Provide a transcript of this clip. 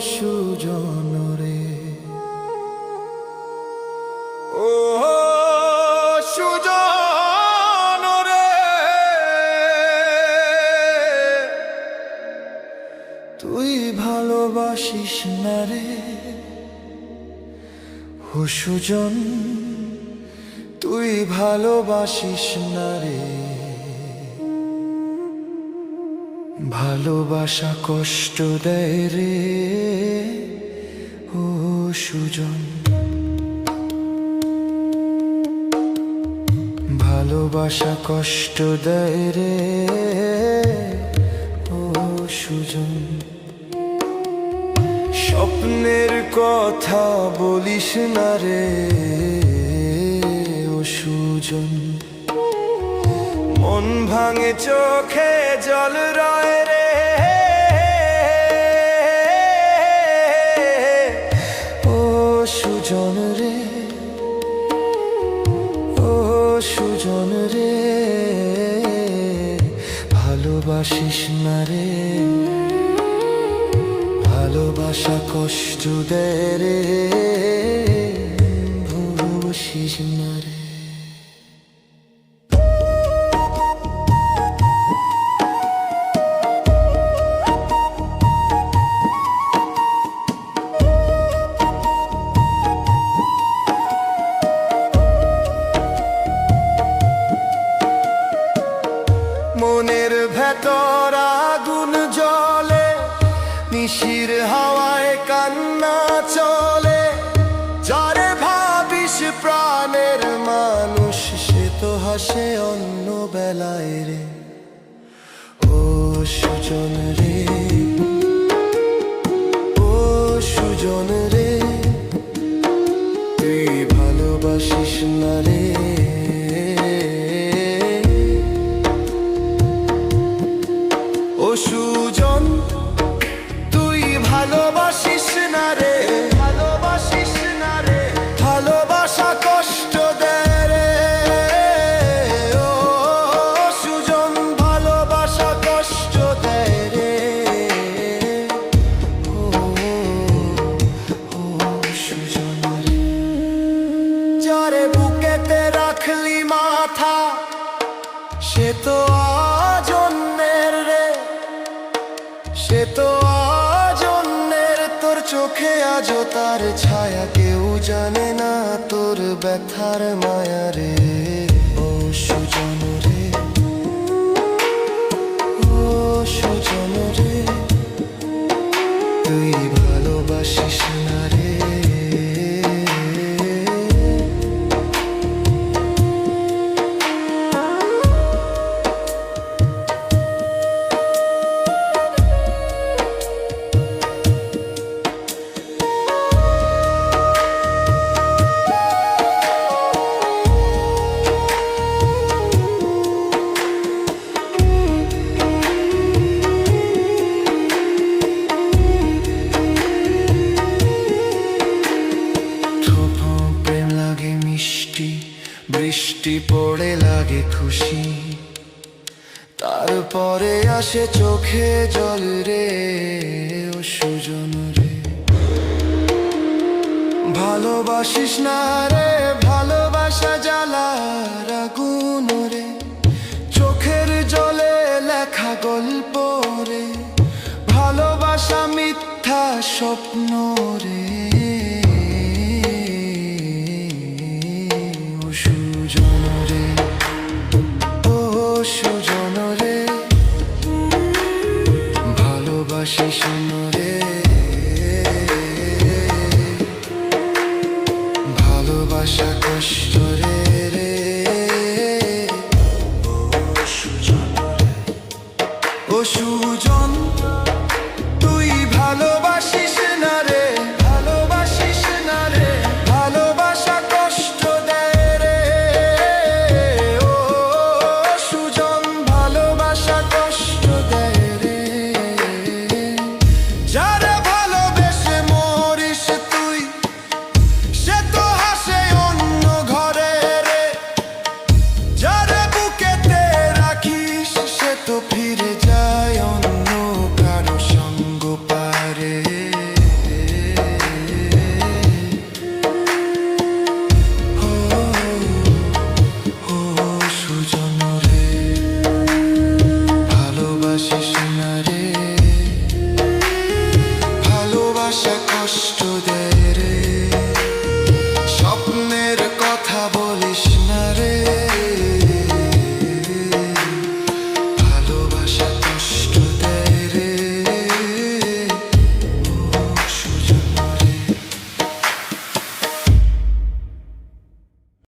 সুজন রে। ও সুজন রে। তুই ভালোবাসিস না রে। ও সুজন তুই ভালোবাসিস না রে। ভালোবাসা কষ্ট দেয় রে, ও সুজন। ভালোবাসা কষ্ট দেয় রে, ও সুজন। স্বপ্নের কথা বলিস না রে, ও সুজন। মন ভাঙে চোখে জল রয় রে। ও সুজন রে, ও সুজন রে, ভালোবাসিস না রে। ভালোবাসা কষ্ট দেয় রে ভালোবাসিস না রে। ভেতর আগুন জ্বলে, নিশির হাওয়ায় কান্না চলে। যারে ভাবিস প্রাণের মানুষ, সে তো হাসে অন্য বেলায় রে। ও সুজন রে, ও সুজন রে, তুই ভালোবাসিস না রে। তো আজ অন্যের তোর চোখে আজও তার ছায়া, কেউ জানে না তোর ব্যথার মায়া রে। বৃষ্টি পড়ে লাগে খুশি। তারপরে আসে চোখে জল রে, ও সুজন রে। ভালোবাসিস না রে, ভালোবাসা জ্বালার আগুন রে। চোখের জলে লেখা গল্প রে। ভালোবাসা মিথ্যা স্বপ্ন রে। শেষে ভালোবাসা কষ্ট রে। ভালোবাসা কষ্ট দেয়।